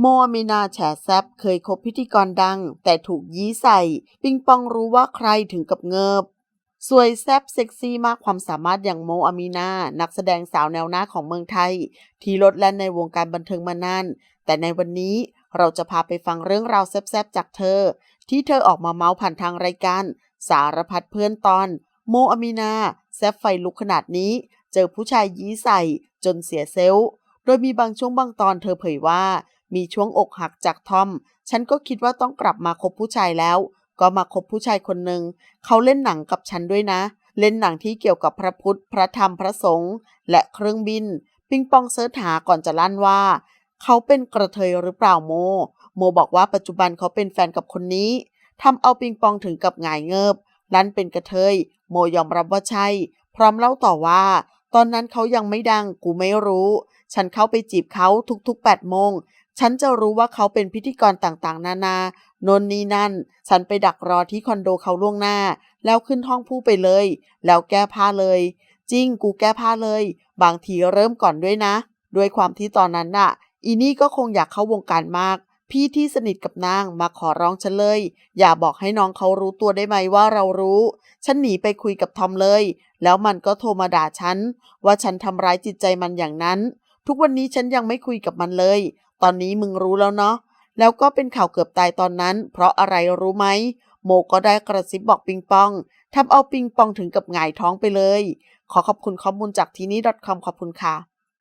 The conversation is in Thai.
โมอามีนาแฉแซบเคยคบพิธีกรดัง แต่ถูกยี้ใส่ ปิงปองรู้ว่าใครถึงกับเงิบ สวยแซบเซ็กซี่มากความสามารถอย่างโมอามีนา นักแสดงสาวแนวหน้าของเมืองไทย ที่ลดแล่นในวงการบันเทิงมานาน แต่ในวันนี้เราจะพาไปฟังเรื่องราวแซบๆจากเธอ ที่เธอออกมาเมาส์ผ่านทางรายการ สารพัดเพื่อนตอน โมอามีนาแซบไฟลุกขนาดนี้ เจอผู้ชายยี้ใส่จนเสียเซลล์โดยมีบางช่วงบางตอนเธอเผยว่า มีช่วงอกหักจากทอม ฉันก็คิดว่าต้องกลับมาคบผู้ชายแล้ว ก็มาคบผู้ชายคนหนึ่ง เขาเล่นหนังกับฉันด้วยนะ เล่นหนังที่เกี่ยวกับพระพุทธ พระธรรม พระสงฆ์ และเครื่องบิน ปิงปองเสิร์ชหาก่อนจะลั่นว่า เขาเป็นกระเทยหรือเปล่าโม โมบอกว่าปัจจุบันเขาเป็นแฟนกับคนนี้ ทำเอาปิงปองถึงกับหงายเงิบ ลั่นเป็นกระเทย โมยอมรับว่าใช่ พร้อมเล่าต่อว่า ตอนนั้นเขายังไม่ดัง กูไม่รู้ฉันเข้าไปจีบเขาทุกๆ8โมง ฉันจะรู้ว่าเขาเป็นพิธีกรต่างๆ นานา โนนนี่นั่น ฉันไปดักรอที่คอนโดเขาล่วงหน้า แล้วขึ้นห้องผู้ไปเลย แล้วแก้ผ้าเลย จริงกูแก้ผ้าเลย บางทีเริ่มก่อนด้วยนะ ด้วยความที่ตอนนั้นน่ะ อีนี่ก็คงอยากเข้าวงการมาก พี่ที่สนิทกับนางมาขอร้องฉันเลย อย่าบอกให้น้องเขารู้ตัวได้ไหมว่าเรารู้ ฉันหนีไปคุยกับทอมเลย แล้วมันก็โทรมาด่าฉัน ว่าฉันทำร้ายจิตใจมันอย่างนั้นทุกวันนี้ฉันยังไม่คุยกับมันเลย ตอนนี้มึงรู้แล้วเนาะแล้วก็เป็นข่าวเกือบตายตอนนั้น เพราะอะไรรู้ไหมโมก็ได้กระซิบบอกปิงปองทำเอาปิงปองถึงกับหงายท้องไปเลย ขอขอบคุณข้อมูลจากที่นี่ .com ขอบคุณค่ะ